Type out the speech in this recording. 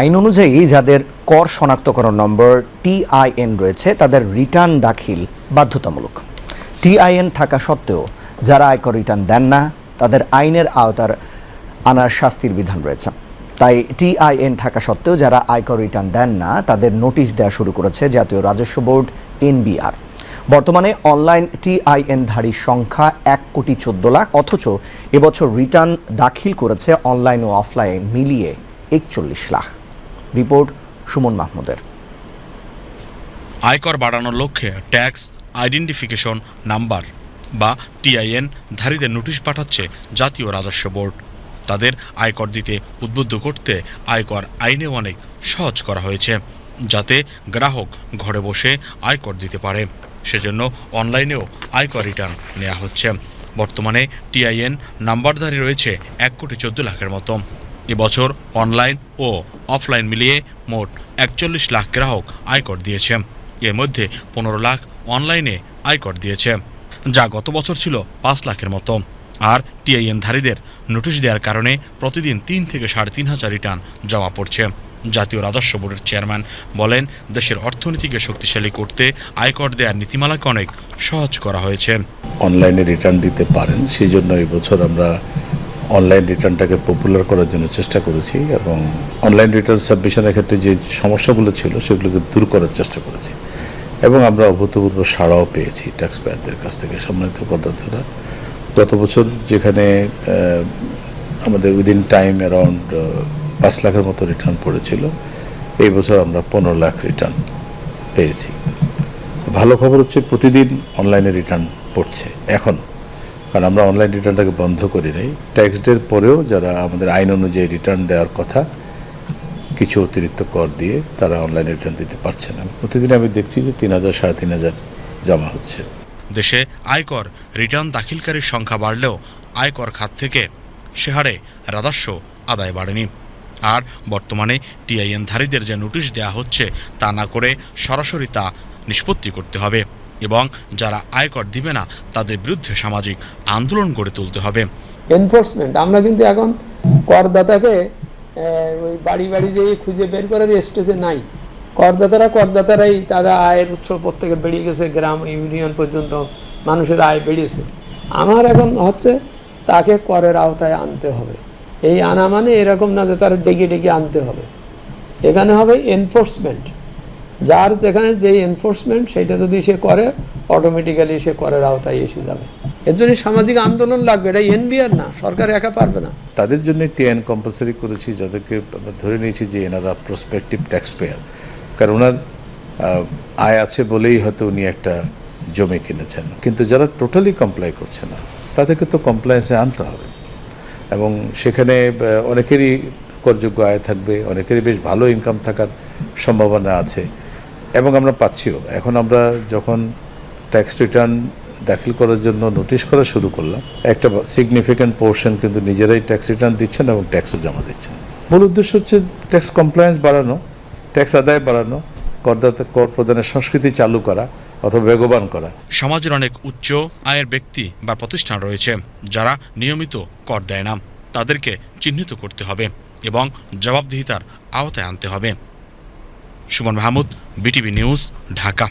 আইন অনুযায়ী যাদের কর শনাক্তকরণ নম্বর টিআইএন রয়েছে, তাদের রিটার্ন দাখিল বাধ্যতামূলক। টিআইএন থাকা সত্ত্বেও যারা আয়কর রিটার্ন দেন না, তাদের আইনের আওতার আনার শাস্তির বিধান রয়েছে। তাই টিআইএন থাকা সত্ত্বেও যারা আয়কর রিটার্ন দেন না, তাদের নোটিশ দেওয়া শুরু করেছে জাতীয় রাজস্ব বোর্ড এনবিআর বর্তমানে অনলাইন টিআইএনধারীর সংখ্যা এক কোটি চোদ্দ লাখ, অথচ এবছর রিটার্ন দাখিল করেছে অনলাইন ও অফলাইন মিলিয়ে একচল্লিশ লাখ। রিপোর্ট সুমন মাহমুদের। আয়কর বাড়ানোর লক্ষ্যে ট্যাক্স আইডেন্টিফিকেশন নাম্বার বা টিআইএন ধারীদের নোটিশ পাঠাচ্ছে জাতীয় রাজস্ব বোর্ড। তাদের আয়কর দিতে উদ্বুদ্ধ করতে আয়কর আইনে অনেক সহজ করা হয়েছে, যাতে গ্রাহক ঘরে বসে আয়কর দিতে পারে। সেজন্য অনলাইনেও আয়কর রিটার্ন নেওয়া হচ্ছে। বর্তমানে টিআইএন নাম্বারধারী রয়েছে এক কোটি চোদ্দ লাখের মতো। এবছর অনলাইন ও অফলাইন মিলিয়ে মোট একচল্লিশ লাখ গ্রাহক আয়কর দিয়েছে। এর মধ্যে পনেরো লাখ অনলাইনে আয়কর দিয়েছে, যা গত বছর ছিল পাঁচ লাখের মতো। আর টিআইএনধারীদের নোটিশ দেওয়ার কারণে প্রতিদিন তিন থেকে সাড়ে তিন হাজার রিটার্ন জমা পড়ছে। জাতীয় রাজস্ব বোর্ডের চেয়ারম্যান বলেন, দেশের অর্থনীতিকে শক্তিশালী করতে আয়কর দেওয়ার নীতিমালাকে অনেক সহজ করা হয়েছে। অনলাইনে রিটার্ন দিতে পারেন সেই জন্য এবছর আমরা অনলাইন রিটার্নটাকে পপুলার করার জন্য চেষ্টা করেছি এবং অনলাইন রিটার্ন সাবমিশনের ক্ষেত্রে যে সমস্যাগুলো ছিল, সেগুলোকে দূর করার চেষ্টা করেছি। এবং আমরা অভূতপূর্ব সাড়াও পেয়েছি ট্যাক্স পেয়ারদের কাছ থেকে, সম্মানিত করদাতারা। গত বছর যেখানে আমাদের উইদিন টাইম অ্যারাউন্ড পাঁচ লাখের মতো রিটার্ন পড়েছিল, এই বছর আমরা পনেরো লাখ রিটার্ন পেয়েছি। ভালো খবর হচ্ছে প্রতিদিন অনলাইনে রিটার্ন পড়ছে, এখন। কারণ আমরা অনলাইন রিটার্নটাকে বন্ধ করি নাই। ট্যাক্স ডের পরেও যারা আমাদের আইন অনুযায়ী রিটার্ন দেওয়ার কথা, কিছু অতিরিক্ত কর দিয়ে তারা অনলাইন রিটার্ন দিতে পারছে না। প্রতিদিন আমি দেখছি যে তিন হাজার, সাড়ে তিন হাজার জমা হচ্ছে। দেশে আয়কর রিটার্ন দাখিলকারীর সংখ্যা বাড়লেও আয়কর খাত থেকে সে হারে রাজস্ব আদায় বাড়েনি। আর বর্তমানে টিআইএনধারীদের যে নোটিশ দেওয়া হচ্ছে, তা না করে সরাসরি তা নিষ্পত্তি করতে হবে। এবং যারা আয়কর দিবে না, তাদের বিরুদ্ধে সামাজিক আন্দোলন গড়ে তুলতে হবে। এনফোর্সমেন্ট আমরা কিন্তু এখন করদাতাকে ওই বাড়ি বাড়ি যেয়ে খুঁজে বের করার স্টেজে নাই। করদাতারা করদাতারাই তাদের আয়ের উৎস প্রত্যেকের বেরিয়ে গেছে, গ্রাম, ইউনিয়ন পর্যন্ত মানুষের আয় বেড়েছে আমার এখন হচ্ছে, তাকে করের আওতায় আনতে হবে। এই আনা মানে এরকম না যে তার ডেকে ডেকে আনতে হবে। এখানে হবে এনফোর্সমেন্ট যার যেখানে যেই এনফোর্সমেন্ট সেটা যদি সে করে অটোমেটিক্যালি সে করের আওতায় এসে যাবে। এর জন্য সামাজিক আন্দোলন লাগবে, এটা এনবিআর না, সরকার একা পারবে না। তাদের জন্য টিএন কম্পালসারি করেছি, যাদেরকে আমরা ধরে নিয়েছি যে এনারা প্রসপেক্টিভ ট্যাক্স পেয়ার কারণ ওনার আয় আছে বলেই হয়তো উনি একটা জমি কিনেছেন। কিন্তু যারা টোটালি কমপ্লাই করছে না, তাদেরকে তো কমপ্লায়েন্সে আনতে হবে। এবং সেখানে অনেকেরই করযোগ্য আয় থাকবে, অনেকেরই বেশ ভালো ইনকাম থাকার সম্ভাবনা আছে। এবং আমরা পাচ্ছিও। এখন আমরা যখন ট্যাক্স রিটার্ন দাখিল করার জন্য নোটিশ করা শুরু করলাম, একটা সিগনিফিক্যান্ট পোর্শন কিন্তু নিজেরাই ট্যাক্স রিটার্ন দিচ্ছেন এবং ট্যাক্সও জমা দিচ্ছেন। মূল উদ্দেশ্য হচ্ছে ট্যাক্স কমপ্লায়েন্স বাড়ানো ট্যাক্স আদায় বাড়ানো করদাতা কর প্রদানের সংস্কৃতি চালু করা অথবা বেগবান করা। সমাজের অনেক উচ্চ আয়ের ব্যক্তি বা প্রতিষ্ঠান রয়েছে যারা নিয়মিত কর দেয় না। তাদেরকে চিহ্নিত করতে হবে এবং জবাবদিহিতার আওতায় আনতে হবে। Suman Mahmud BTV news Dhaka.